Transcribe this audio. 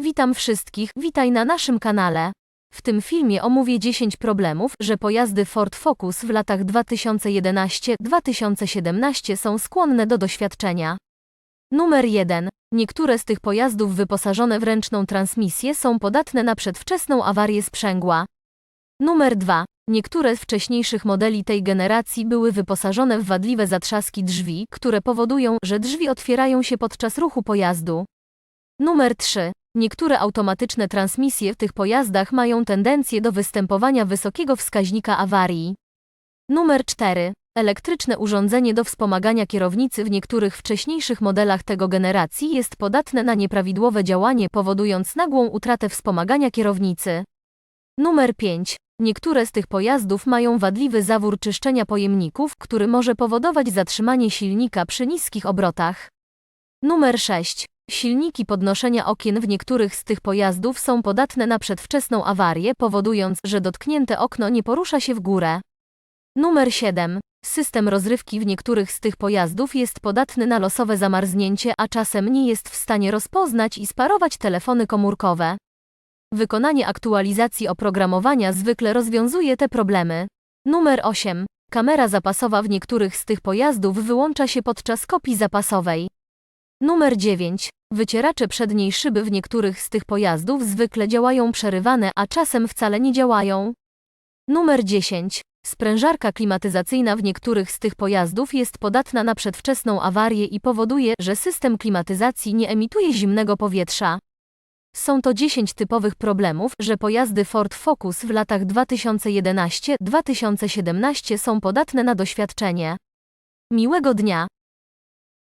Witam wszystkich, witaj na naszym kanale. W tym filmie omówię 10 problemów, że pojazdy Ford Focus w latach 2011-2017 są skłonne do doświadczenia. Numer 1. Niektóre z tych pojazdów wyposażone w ręczną transmisję są podatne na przedwczesną awarię sprzęgła. Numer 2. Niektóre z wcześniejszych modeli tej generacji były wyposażone w wadliwe zatrzaski drzwi, które powodują, że drzwi otwierają się podczas ruchu pojazdu. Numer 3. Niektóre automatyczne transmisje w tych pojazdach mają tendencję do występowania wysokiego wskaźnika awarii. Numer 4. Elektryczne urządzenie do wspomagania kierownicy w niektórych wcześniejszych modelach tego generacji jest podatne na nieprawidłowe działanie, powodując nagłą utratę wspomagania kierownicy. Numer 5. Niektóre z tych pojazdów mają wadliwy zawór czyszczenia pojemników, który może powodować zatrzymanie silnika przy niskich obrotach. Numer 6. Silniki podnoszenia okien w niektórych z tych pojazdów są podatne na przedwczesną awarię, powodując, że dotknięte okno nie porusza się w górę. Numer 7. System rozrywki w niektórych z tych pojazdów jest podatny na losowe zamarznięcie, a czasem nie jest w stanie rozpoznać i sparować telefony komórkowe. Wykonanie aktualizacji oprogramowania zwykle rozwiązuje te problemy. Numer 8. Kamera zapasowa w niektórych z tych pojazdów wyłącza się podczas kopii zapasowej. Numer 9. Wycieracze przedniej szyby w niektórych z tych pojazdów zwykle działają przerywane, a czasem wcale nie działają. Numer 10. Sprężarka klimatyzacyjna w niektórych z tych pojazdów jest podatna na przedwczesną awarię i powoduje, że system klimatyzacji nie emituje zimnego powietrza. Są to 10 typowych problemów, że pojazdy Ford Focus w latach 2011-2017 są podatne na doświadczenie. Miłego dnia!